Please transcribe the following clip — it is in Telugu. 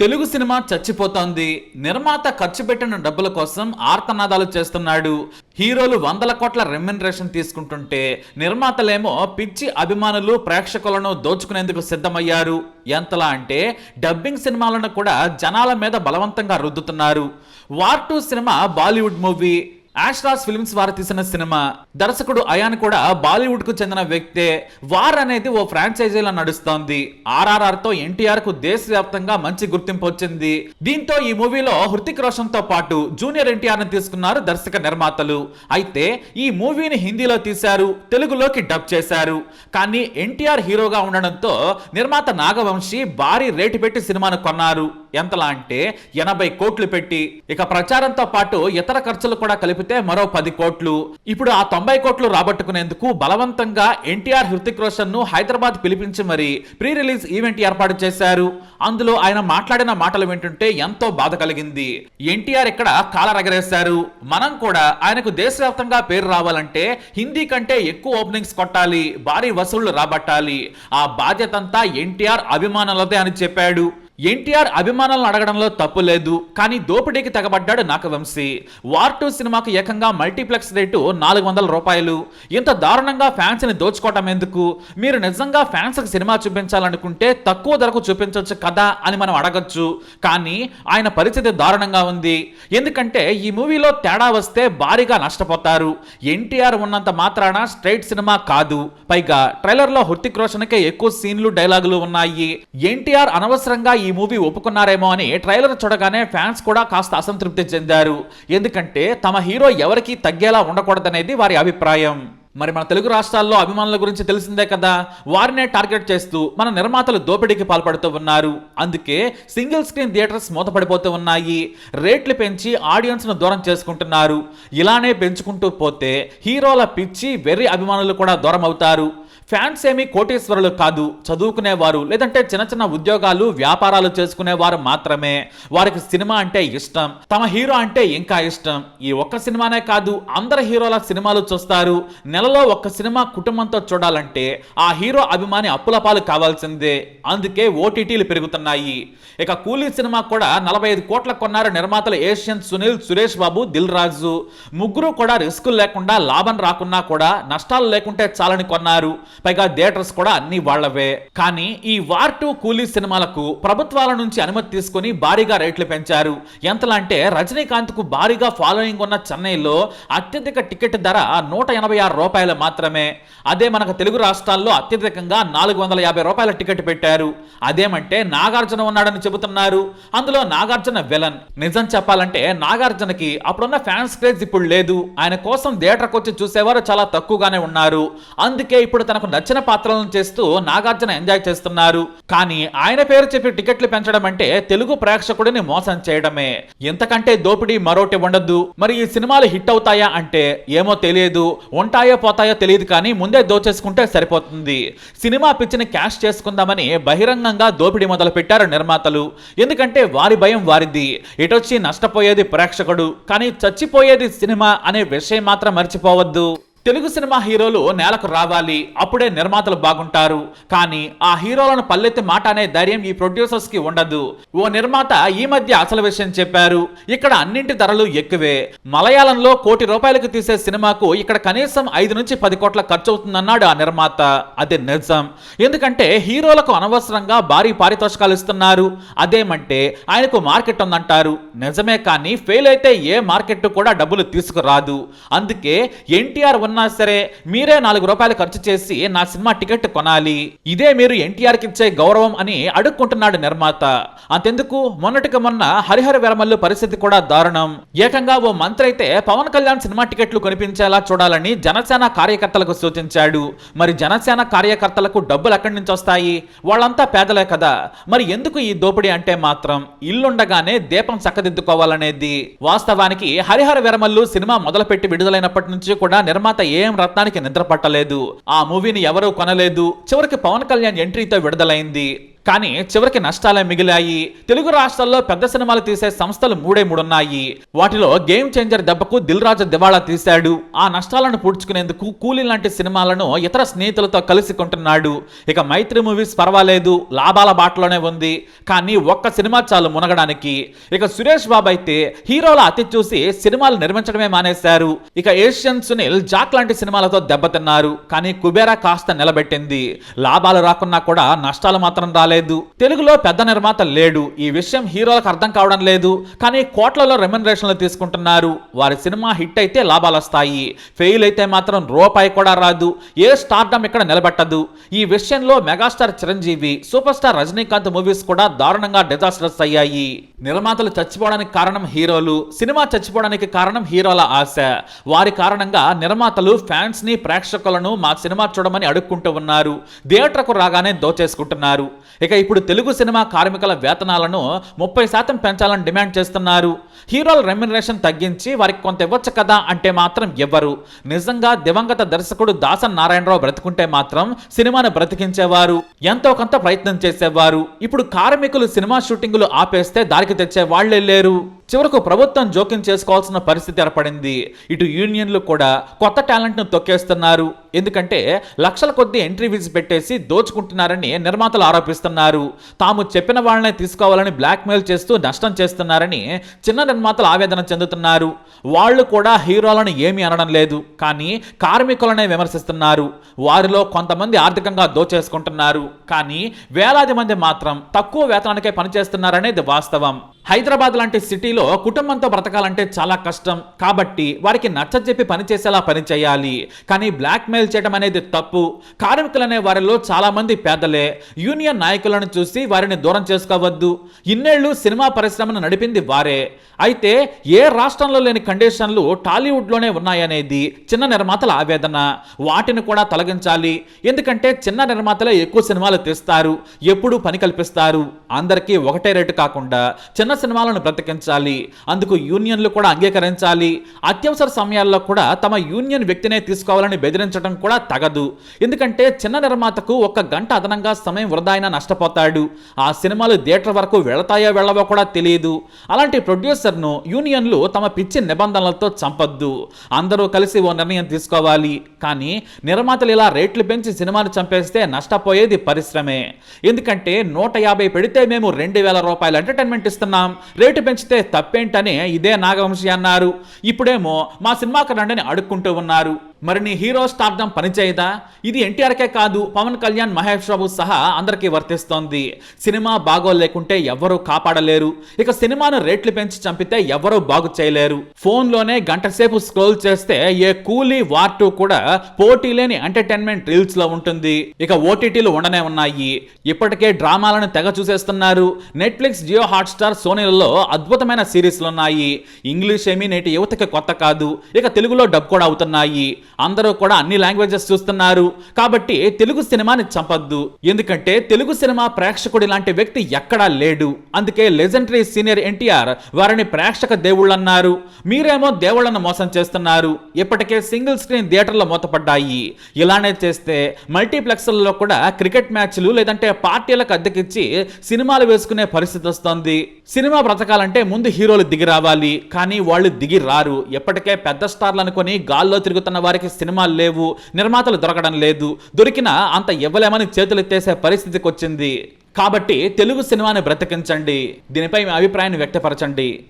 తెలుగు సినిమా చచ్చిపోతోంది. నిర్మాత ఖర్చు పెట్టిన డబ్బుల కోసం ఆర్తనాదాలు చేస్తున్నాడు. హీరోలు వందల కోట్ల రెమ్యునరేషన్ తీసుకుంటుంటే నిర్మాతలేమో పిచ్చి అభిమానులు ప్రేక్షకులను దోచుకునేందుకు సిద్ధమయ్యారు. ఎంతలా అంటే డబ్బింగ్ సినిమాలను కూడా జనాల మీద బలవంతంగా రుద్దుతున్నారు. War two cinema Bollywood movie. ఆష్రాస్ films వారు తీసిన సినిమా. దర్శకుడు అయాన్ కూడా బాలీవుడ్కు చెందిన వ్యక్తే. వార్ అనేది ఓ ఫ్రాంచైజీలా నడుస్తోంది. ఆర్ఆర్ఆర్తో ఎన్టీఆర్కు దేశవ్యాప్తంగా మంచి గుర్తింపు వచ్చింది. దీంతో ఈ మూవీలో హృతిక్ రోషన్తో పాటు జూనియర్ ఎన్టీఆర్ని తీసుకున్నారు దర్శక నిర్మాతలు. అయితే ఈ మూవీని హిందీలో తీశారు తెలుగులోకి డబ్ చేశారు. కానీ ఎన్టీఆర్ హీరోగా ఉండడంతో నిర్మాత నాగవంశి భారీ రేటు పెట్టి సినిమాను కొన్నారు. ఎంతలా అంటే ఎనభై కోట్లు పెట్టి. ఇక ప్రచారంతో పాటు ఇతర ఖర్చులు కూడా కలిపితే మరో పది కోట్లు. ఇప్పుడు ఆ తొంభై కోట్లు రాబట్టుకునేందుకు బలవంతంగా ఎన్టీఆర్ హృతిక్ రోషన్ను హైదరాబాద్ పిలిపించి మరి ప్రీ రిలీజ్ ఈవెంట్ ఏర్పాటు చేశారు. అందులో ఆయన మాట్లాడిన మాటలు వింటుంటే ఎంతో బాధ కలిగింది. ఎన్టీఆర్ ఇక్కడ కాలరగరేశారు. మనం కూడా ఆయనకు దేశవ్యాప్తంగా పేరు రావాలంటే హిందీ కంటే ఎక్కువ ఓపెనింగ్స్ కొట్టాలి భారీ వసూళ్ళు రాబట్టాలి. ఆ బాధ్యతంతా ఎన్టీఆర్ అభిమానులదే అని చెప్పాడు. ఎన్టీఆర్ అభిమానులను అడగడంలో తప్పు లేదు కానీ దోపిడీకి తెగబడ్డాడు నాకవంశీ. వార్ టూ సినిమాకు ఏకంగా మల్టీప్లెక్స్ రేటు నాలుగు వందల రూపాయలు. ఇంత దారుణంగా ఫ్యాన్స్ని దోచుకోవటం ఎందుకు? మీరు నిజంగా ఫ్యాన్స్కి సినిమా చూపించాలనుకుంటే తక్కువ ధరకు చూపించవచ్చు కదా అని మనం అడగచ్చు. కానీ ఆయన పరిస్థితి దారుణంగా ఉంది. ఎందుకంటే ఈ మూవీలో తేడా వస్తే భారీగా నష్టపోతారు. ఎన్టీఆర్ ఉన్నంత మాత్రాన స్ట్రైట్ సినిమా కాదు. పైగా ట్రైలర్లో హృతిక్ రోషన్కే ఎక్కువ సీన్లు డైలాగులు ఉన్నాయి. ఎన్టీఆర్ అనవసరంగా ఈ మూవీ ఒప్పుకున్నారేమో అని ట్రైలర్ చూడగానే ఫ్యాన్స్ కూడా కాస్త అసంతృప్తి చెందారు. ఎందుకంటే తమ హీరో ఎవరికీ తగ్గేలా ఉండకూడదనేది వారి అభిప్రాయం. మరి మన తెలుగు రాష్ట్రాల్లో అభిమానుల గురించి తెలిసిందే కదా? వారినే టార్గెట్ చేస్తూ మన నిర్మాతలు దోపిడీకి పాల్పడుతూ ఉన్నారు. అందుకే సింగిల్ స్క్రీన్ థియేటర్స్ మూతపడిపోతూ ఉన్నాయి. రేట్లు పెంచి ఆడియన్స్ను దూరం చేసుకుంటున్నారు. ఇలానే పెంచుకుంటూ పోతే హీరోల పిచ్చి వెర్రి అభిమానులు కూడా దూరం అవుతారు. ఫ్యాన్స్ ఏమీ కోటేశ్వరులు కాదు. చదువుకునేవారు లేదంటే చిన్న చిన్న ఉద్యోగాలు వ్యాపారాలు చేసుకునేవారు మాత్రమే. వారికి సినిమా అంటే ఇష్టం. తమ హీరో అంటే ఇంకా ఇష్టం. ఈ ఒక్క సినిమానే కాదు అందరు హీరోల సినిమాలు చూస్తారు. నెలలో ఒక్క సినిమా కుటుంబంతో చూడాలంటే ఆ హీరో అభిమాని అప్పుల పాలు కావాల్సిందే. అందుకే ఓటీటీలు పెరుగుతున్నాయి. ఇక కూలీ సినిమా కూడా నలభై ఐదు కోట్ల కొన్నారు నిర్మాతలు ఏషియన్ సునీల్ సురేష్ బాబు దిల్ రాజు. ముగ్గురు కూడా రిస్కులు లేకుండా లాభం రాకున్నా కూడా నష్టాలు లేకుంటే చాలని కొన్నారు. పైగా థియేటర్స్ కూడా అన్ని వాళ్ళవే. కానీ ఈ వార్ టూ కూలీ సినిమాలకు ప్రభుత్వాల నుంచి అనుమతి తీసుకుని భారీగా రేట్లు పెంచారు. ఎంతలా అంటే రజనీకాంత్కు భారీగా ఫాలోయింగ్ ఉన్న చెన్నైలో అత్యధిక టికెట్ ధర నూట ఎనభై ఆరు రూపాయలు మాత్రమే. అదే మనకు తెలుగు రాష్ట్రాల్లో అత్యధికంగా నాలుగు వందల యాభై రూపాయల టికెట్ పెట్టారు. అదేమంటే నాగార్జున ఉన్నాడని చెబుతున్నారు. అందులో నాగార్జున విలన్. నిజం చెప్పాలంటే నాగార్జునకి అప్పుడున్న ఫ్యాన్స్ క్రేజ్ ఇప్పుడు లేదు. ఆయన కోసం థియేటర్కి వచ్చి చూసేవారు చాలా తక్కువగానే ఉన్నారు. అందుకే ఇప్పుడు తనకు నచ్చిన పాత్రలను చేస్తూ నాగార్జున ఎంజాయ్ చేస్తున్నారు. కానీ ఆయన పేరు చెప్పి టికెట్లు పెంచడం అంటే తెలుగు ప్రేక్షకుడిని మోసం చేయడమే. ఎంతకంటే దోపిడీ మరోటి ఉండదు మరి ఈ సినిమాలు హిట్ అవుతాయా అంటే ఏమో తెలియదు. ఉంటాయో పోతాయో తెలియదు కానీ ముందే దోచేసుకుంటే సరిపోతుంది. సినిమా పిచ్చిని క్యాష్ చేసుకుందామని బహిరంగంగా దోపిడీ మొదలు పెట్టారు నిర్మాతలు. ఎందుకంటే వారి భయం వారిది. ఇటొచ్చి నష్టపోయేది ప్రేక్షకుడు. కానీ చచ్చిపోయేది సినిమా అనే విషయం మాత్రం మర్చిపోవద్దు. తెలుగు సినిమా హీరోలు నేలకు రావాలి అప్పుడే నిర్మాతలు బాగుంటారు. కానీ ఆ హీరోలను పల్లెత్తి మాట అనే ధైర్యం ఈ ప్రొడ్యూసర్స్కి ఉండదు. ఓ నిర్మాత ఈ మధ్య అసలు విషయం చెప్పారు ఇక్కడ అన్నింటి ధరలు ఎక్కువే. మలయాళంలో కోటి రూపాయలకు తీసే సినిమాకు ఇక్కడ కనీసం ఐదు నుంచి పది కోట్ల ఖర్చు అవుతుందన్నాడు ఆ నిర్మాత. అది నిజం. ఎందుకంటే హీరోలకు అనవసరంగా భారీ పారితోషికాలు ఇస్తున్నారు. అదేమంటే ఆయనకు మార్కెట్ ఉందంటారు. నిజమే కానీ ఫెయిల్ అయితే ఏ మార్కెట్ కూడా డబ్బులు తీసుకురాదు. అందుకే ఎన్టీఆర్ ఉన్న సరే మీరే నాలుగు రూపాయలు ఖర్చు చేసి నా సినిమా టికెట్ కొనాలి. ఇదే మీరు ఎన్టీఆర్కి ఇచ్చే గౌరవం అని అడుక్కుంటున్నాడు నిర్మాత. అంతెందుకు? మొన్నటికి మొన్న హరిహర వెరమల్లు పరిస్థితి కూడా దారుణం. ఏకంగా ఓ మంత్రి అయితే పవన్ కళ్యాణ్ సినిమా టికెట్లు కొనిపించేలా చూడాలని జనసేన కార్యకర్తలకు సూచించాడు. మరి జనసేన కార్యకర్తలకు డబ్బులు ఎక్కడి నుంచి వస్తాయి? వాళ్ళంతా పేదలే కదా. మరి ఎందుకు ఈ దోపిడీ అంటే మాత్రం? ఇల్లుండగానే దీపం చక్కదిద్దుకోవాలనేది. వాస్తవానికి హరిహర వెరమల్లు సినిమా మొదలుపెట్టి విడుదలైనప్పటి నుంచి కూడా నిర్మాత ఏం రత్నానికి నిద్ర పట్టలేదు. ఆ మూవీని ఎవరూ కొనలేదు. చివరికి పవన్ కళ్యాణ్ ఎంట్రీతో విడుదలైంది. కానీ చివరికి నష్టాలే మిగిలాయి. తెలుగు రాష్ట్రాల్లో పెద్ద సినిమాలు తీసే సంస్థలు మూడే మూడున్నాయి. వాటిలో గేమ్ చేంజర్ దెబ్బకు దిల్ రాజు దివాళా తీశాడు. ఆ నష్టాలను పూడ్చుకునేందుకు కూలీ లాంటి సినిమాలను ఇతర స్నేహితులతో కలిసి కొంటున్నాడు ఇక మైత్రి మూవీస్ పర్వాలేదు లాభాల బాటలోనే ఉంది. కానీ ఒక్క సినిమా చాలు మునగడానికి. ఇక సురేష్ బాబు అయితే హీరోల అతి చూసి సినిమాలు నిర్మించడమే మానేశారు. ఇక ఏషియన్ సునీల్ జాక్ లాంటి సినిమాలతో దెబ్బతిన్నారు. కానీ కుబేరా కాస్త నిలబెట్టింది. లాభాలు రాకున్నా కూడా నష్టాలు మాత్రం రాలేదు. తెలుగులో పెద్ద నిర్మాత లేడు. ఈ విషయం హీరోలకు అర్థం కావడం లేదు. కానీ కోట్లలో రెమ్యునరేషన్లు తీసుకుంటున్నారు. వారి సినిమా హిట్ అయితే లాభాలు వస్తాయి. ఫెయిల్ అయితే మాత్రం రూపాయి కూడా రాదు. ఏ స్టార్డమ్ ఇక్కడ నిలబెట్టదు. ఈ విషయంలో megastar Chiranjeevi superstar Rajinikanth movies కూడా దారుణంగా డిజాస్టర్స్ అయ్యాయి. నిర్మాతలు చచ్చిపోవడానికి కారణం హీరోలు సినిమా చచ్చిపోవడానికి కారణం హీరోల ఆశ. వారి కారణంగా నిర్మాతలు ఫ్యాన్స్ని ప్రేక్షకులను మా సినిమా చూడమని అడుక్కుంటూ ఉన్నారు. థియేటర్కు రాగానే దోచేసుకుంటున్నారు. ఇక ఇప్పుడు తెలుగు సినిమా కార్మికుల వేతనాలను ముప్పై శాతం పెంచాలని డిమాండ్ చేస్తున్నారు. హీరోల రెమ్యునరేషన్ తగ్గించి వారికి కొంత ఇవ్వచ్చు కదా అంటే మాత్రం ఇవ్వరు నిజంగా దివంగత దర్శకుడు దాసన్ నారాయణరావు బ్రతుకుంటే మాత్రం సినిమాను బ్రతికించేవారు. ఎంతో కొంత ప్రయత్నం చేసేవారు. ఇప్పుడు కార్మికులు సినిమా షూటింగులు ఆపేస్తే దారికి తెచ్చే వాళ్ళే లేరు. చివరకు ప్రభుత్వం జోక్యం చేసుకోవాల్సిన పరిస్థితి ఏర్పడింది. ఇటు యూనియన్లు కూడా కొత్త టాలెంట్ను తొక్కేస్తున్నారు. ఎందుకంటే లక్షల కొద్ది ఎంట్రీ ఫీజు పెట్టేసి దోచుకుంటున్నారని నిర్మాతలు ఆరోపిస్తున్నారు. తాము చెప్పిన వాళ్ళనే తీసుకోవాలని బ్లాక్మెయిల్ చేస్తూ నష్టం చేస్తున్నారని చిన్న నిర్మాతలు ఆవేదన చెందుతున్నారు. వాళ్ళు కూడా హీరోలను ఏమీ అనడం లేదు. కానీ కార్మికులనే విమర్శిస్తున్నారు. వారిలో కొంతమంది ఆర్థికంగా దోచేసుకుంటున్నారు. కానీ వేలాది మంది మాత్రం తక్కువ వేతనానికే పనిచేస్తున్నారనేది వాస్తవం. హైదరాబాద్ లాంటి సిటీలో కుటుంబంతో బ్రతకాలంటే చాలా కష్టం. కాబట్టి వారికి నచ్చజెప్పి పనిచేసేలా పనిచేయాలి కానీ కానీ బ్లాక్మెయిల్ చేయడం అనేది తప్పు. కార్మికులనే వారిలో చాలామంది పేదలే. యూనియన్ నాయకులను చూసి వారిని దూరం చేసుకోవద్దు. ఇన్నేళ్ళు సినిమా పరిశ్రమను నడిపింది వారే. అయితే ఏ రాష్ట్రంలో లేని కండిషన్లు టాలీవుడ్లోనే ఉన్నాయనేది చిన్న నిర్మాతల ఆవేదన. వాటిని కూడా తొలగించాలి. ఎందుకంటే చిన్న నిర్మాతలే ఎక్కువ సినిమాలు తీస్తారు. ఎప్పుడు పని కల్పిస్తారు. అందరికీ ఒకటే రేటు కాకుండా చిన్న సినిమాలను బ్రతికించాలి. అందుకు యూనియన్లు కూడా అంగీకరించాలి. అత్యవసర సమయాల్లో కూడా తమ యూనియన్ వ్యక్తినే తీసుకోవాలని బెదిరించడం కూడా తగదు. ఎందుకంటే చిన్న నిర్మాతకు ఒక గంట అదనంగా సమయం వృధా అయినా నష్టపోతాడు. ఆ సినిమాలు థియేటర్ వరకు వెళతాయో వెళ్ళవో కూడా తెలియదు. అలాంటి ప్రొడ్యూసర్ను యూనియన్లు తమ పిచ్చి నిబంధనలతో చంపొద్దు. అందరూ కలిసి ఓ నిర్ణయం తీసుకోవాలి. కానీ నిర్మాతలు ఇలా రేట్లు పెంచి సినిమాను చంపేస్తే నష్టపోయేది పరిశ్రమే. ఎందుకంటే నూట యాభై పెడితే మేము రెండు వేల రూపాయలు ఎంటర్టైన్మెంట్ ఇస్తున్నాం. రేటు పెంచితే తప్పేంటని ఇదే నాగవంశీ అన్నారు. ఇప్పుడేమో మా సినిమాకి రండిని అడుక్కుంటూ ఉన్నారు. మరి నీ హీరో స్టార్డమ్ పనిచేయదా? ఇది ఎన్టీఆర్కే కాదు పవన్ కళ్యాణ్ మహేష్ బాబు సహా అందరికీ వర్తిస్తోంది. సినిమా బాగోలేకుంటే ఎవరూ కాపాడలేరు. ఇక సినిమాను రేట్లు పెంచి చంపితే ఎవరూ బాగు చేయలేరు. ఫోన్లోనే గంట సేపు స్క్రోల్ చేస్తే ఏ కూలీ వార్ టూ కూడా పోటీ లేని ఎంటర్టైన్మెంట్ రీల్స్లో ఉంటుంది. ఇక ఓటీటీలు ఉండనే ఉన్నాయి. ఇప్పటికే డ్రామాలను తెగ చూసేస్తున్నారు. నెట్ఫ్లిక్స్ జియో హాట్స్టార్ సోనీలలో అద్భుతమైన సిరీస్లు ఉన్నాయి ఇంగ్లీష్ ఏమీ నేటి యువతకి కొత్త కాదు. ఇక తెలుగులో డబ్ కూడా అవుతున్నాయి. అందరూ కూడా అన్ని లాంగ్వేజెస్ చూస్తున్నారు. కాబట్టి తెలుగు సినిమాని చంపద్దు. ఎందుకంటే తెలుగు సినిమా ప్రేక్షకుడి లాంటి వ్యక్తి ఎక్కడా లేడు. అందుకే లెజెండరీ సీనియర్ ఎన్టీఆర్ వారిని ప్రేక్షక దేవుళ్ళన్నారు. మీరేమో దేవుళ్ళను మోసం చేస్తున్నారు. ఇప్పటికే సింగిల్ స్క్రీన్ థియేటర్లు మూతపడ్డాయి. ఇలానే చేస్తే మల్టీప్లెక్స్లలో కూడా క్రికెట్ మ్యాచ్లు లేదంటే పార్టీలకు అద్దెకిచ్చి సినిమాలు వేసుకునే పరిస్థితి వస్తోంది. సినిమా బ్రతకాలంటే ముందు హీరోలు దిగి రావాలి. కానీ వాళ్ళు దిగి రారు. ఎప్పటికే పెద్ద స్టార్లు అనుకొని గాల్లో తిరుగుతున్న వారికి సినిమాలు లేవు నిర్మాతలు దొరకడం లేదు. దొరికినా అంత ఇవ్వలేమని చేతులెత్తేసే పరిస్థితికి వచ్చింది కాబట్టి తెలుగు సినిమాని బ్రతికించండి. దీనిపై మీ అభిప్రాయాన్ని వ్యక్తపరచండి.